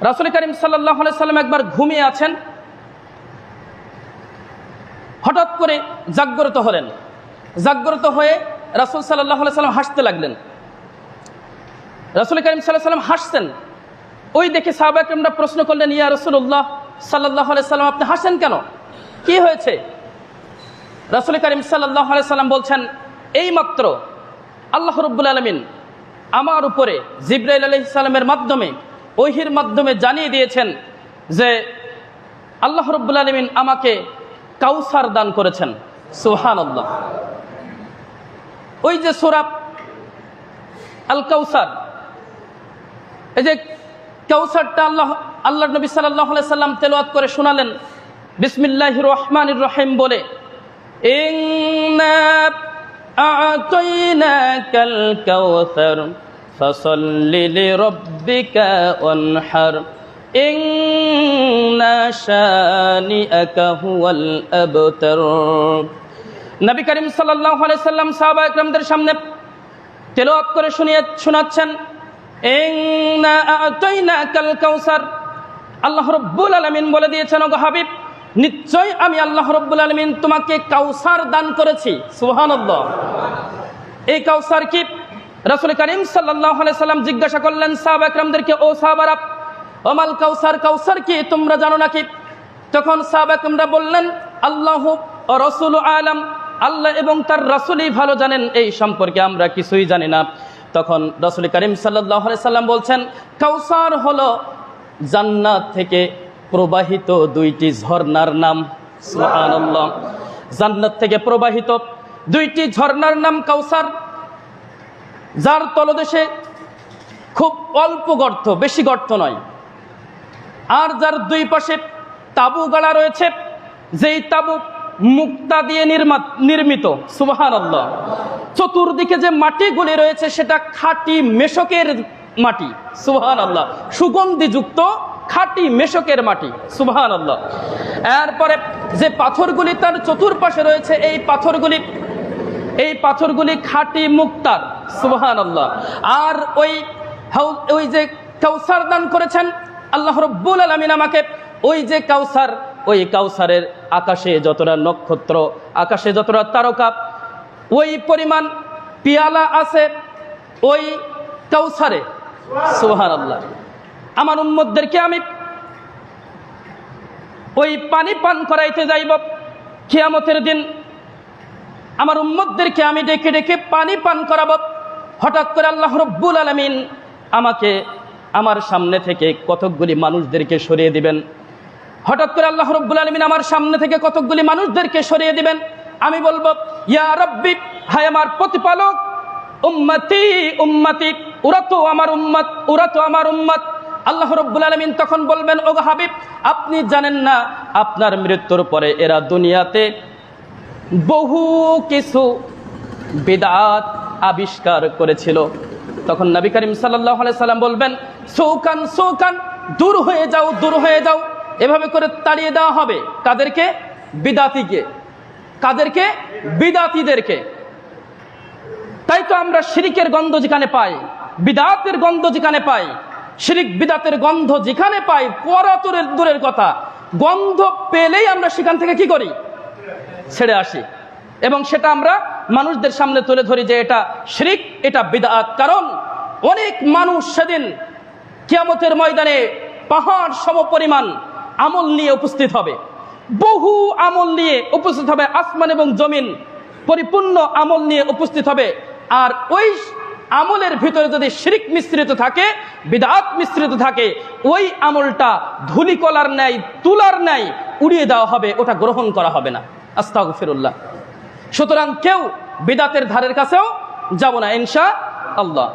রাসুল করিম সাল্লাহ সাল্লাম একবার ঘুমিয়ে আছেন। হঠাৎ করে জাগ্রত হলেন। জাগ্রত হয়ে রাসুল সাল্লাহ সাল্লাম হাসতে লাগলেন। রাসুল করিম সাল্লাহ সাল্লাম হাসছেন। ওই দেখে সাহাবাকরমরা প্রশ্ন করলেন, ইয়া রসুল্লাহ সাল্লাহ সাল্লাম, আপনি হাসেন কেন? কি হয়েছে? রাসুল করিম সাল্লাহ সাল্লাম বলছেন, এই মাত্র আল্লাহ রব্বুল আলমিন আমার উপরে জিব্রাইল আলহ সাল্লামের মাধ্যমে ওহির মাধ্যমে জানিয়ে দিয়েছেন যে আল্লাহ রব্বুল আলমিন আমাকে কাউসার দান করেছেন সুহান আল্লাহ ওই যে সোরাব আল কাউসার এই যে কাউসারটা আল্লাহ আল্লাহ নবী সাল্লাহ সাল্লাম তেলাওয়াত করে শোনালেন বিসমিল্লাহ রহমান রহিম বলে إنا أعطيناك الكوثر فصل لربك وانحر إن شانئك هو الأبتر নবী করিম সাল্লাহ সাল্লাম সাহাবা একরামদের সামনে তেলাওয়াত করে শুনিয়ে শোনাচ্ছেন ইন্না আতাইনাকাল কাউসার আল্লাহ রব্বুল আলামিন বলে দিয়েছেন ওগো হাবিব নিশ্চয় আমি আল্লাহ রব্বুল আলমিন তোমাকে কাউসার দান করেছি সুহানল্লাহ এই কাউসার কি রসুল করিম সাল্লাম জিজ্ঞাসা করলেন, সাহাব ও সাহাবারা ওমাল কাউসার কাউসার কি? তোমরা জানো নাকি? তখন সাহাব বললেন, আল্লাহ ও রসুল আলম, আল্লাহ এবং তার রসুলই ভালো জানেন, এই সম্পর্কে আমরা কিছুই জানি না। তখন রসুল করিম সাল্লাম বলছেন, কাউসার হলো জান্নাত থেকে প্রবাহিত দুইটি ঝর্নার নাম। জান্নাত থেকে প্রবাহিত দুইটি ঝর্নার নাম কাউসার। যার তলদেশে খুব অল্প গর্ত, বেশি গর্ত নয়। আর যার দুই পাশে তাবু গাড়া রয়েছে, যেই তাবু মুক্তা দিয়ে নির্মাত সুবাহান আল্লাহ চতুর্দিকে যে মাটিগুলি রয়েছে, সেটা খাঁটি মেশকের মাটি সুবাহান আল্লাহ সুগন্ধিযুক্ত খাঁটি মেশকের মাটি সুবাহান আল্লাহ এরপরে যে পাথরগুলি তার চতুর্পাশে রয়েছে, এই পাথরগুলি এই পাথরগুলি খাঁটি মুক্তার সুবাহান আল্লাহ আর ওই ওই যে কাউসার দান করেছেন, আল্লাহ রব্বুল আলমিন আমাকে, ওই যে কাউসার, ওই কাউসারের আকাশে যতটা নক্ষত্র, আকাশে যতটা তারকা, ওই পরিমাণ পিয়ালা আছে ওই কাউসারে সুহান আল্লাহ আমার উম্মতদেরকে আমি ওই পানি পান করাইতে যাইব খিয়ামতের দিন আমার উম্মতদেরকে আমি ডেকে ডেকে পানি পান করাব। হঠাৎ করে আল্লাহ রব্বুল আলমিন আমাকে আমার সামনে থেকে কতকগুলি মানুষদেরকে সরিয়ে দিবেন। হঠাৎ করে আল্লাহ রব্বুল আলমিন আমার সামনে থেকে কতকগুলি মানুষদেরকে সরিয়ে দিবেন। আমি বলব, ইয়া রব্বি, হায় আমার প্রতিপালক, উম্মতি উম্মতি ওরা তো আমার উম্মত ওরা তো আমার উম্মত। আল্লাহ রব্বুল আলমিন তখন বলবেন ও হাবিব, আপনি জানেন না, আপনার মৃত্যুর পরে এরা দুনিয়াতে বহু কিছু বিদাত আবিষ্কার করেছিল। তখন নবী করিম সাল্লাহ সাল্লাম বলবেন, সৌকান সৌকান, দূর হয়ে যাও, দূর হয়ে যাও। এভাবে করে তাড়িয়ে দেওয়া হবে কাদেরকে? বিদাতিকে। কাদেরকে? বিদাতিদেরকে। তাই তো আমরা শিরিকের গন্ধ যেখানে পাই, বিদাতের গন্ধ যেখানে পাই, শিরিক বিদাতের গন্ধ যেখানে পাই, পরাতরের দূরের কথা। গন্ধ পেলেই আমরা সেখান থেকে কি করি? ছেড়ে আসি। এবং সেটা আমরা মানুষদের সামনে তুলে ধরি যে এটা শিরিক, এটা বিদাত। কারণ অনেক মানুষ সেদিন কিয়ামতের ময়দানে পাহাড় সম পরিমাণ আমল নিয়ে উপস্থিত হবে। বহু আমল নিয়ে উপস্থিত হবে, আসমান এবং জমিন পরিপূর্ণ আমল নিয়ে উপস্থিত হবে। আর ওই আমলের ভিতরে যদি শিরিক মিশ্রিত থাকে, বিদাত মিশ্রিত থাকে, ওই আমলটা ধুলিকলার ন্যায়, তুলার ন্যায় উড়িয়ে দেওয়া হবে, ওটা গ্রহণ করা হবে না। আস্তাগ ফিরুল্লাহ সুতরাং কেউ বিদাতের ধারের কাছেও যাব না ইনশা আল্লাহ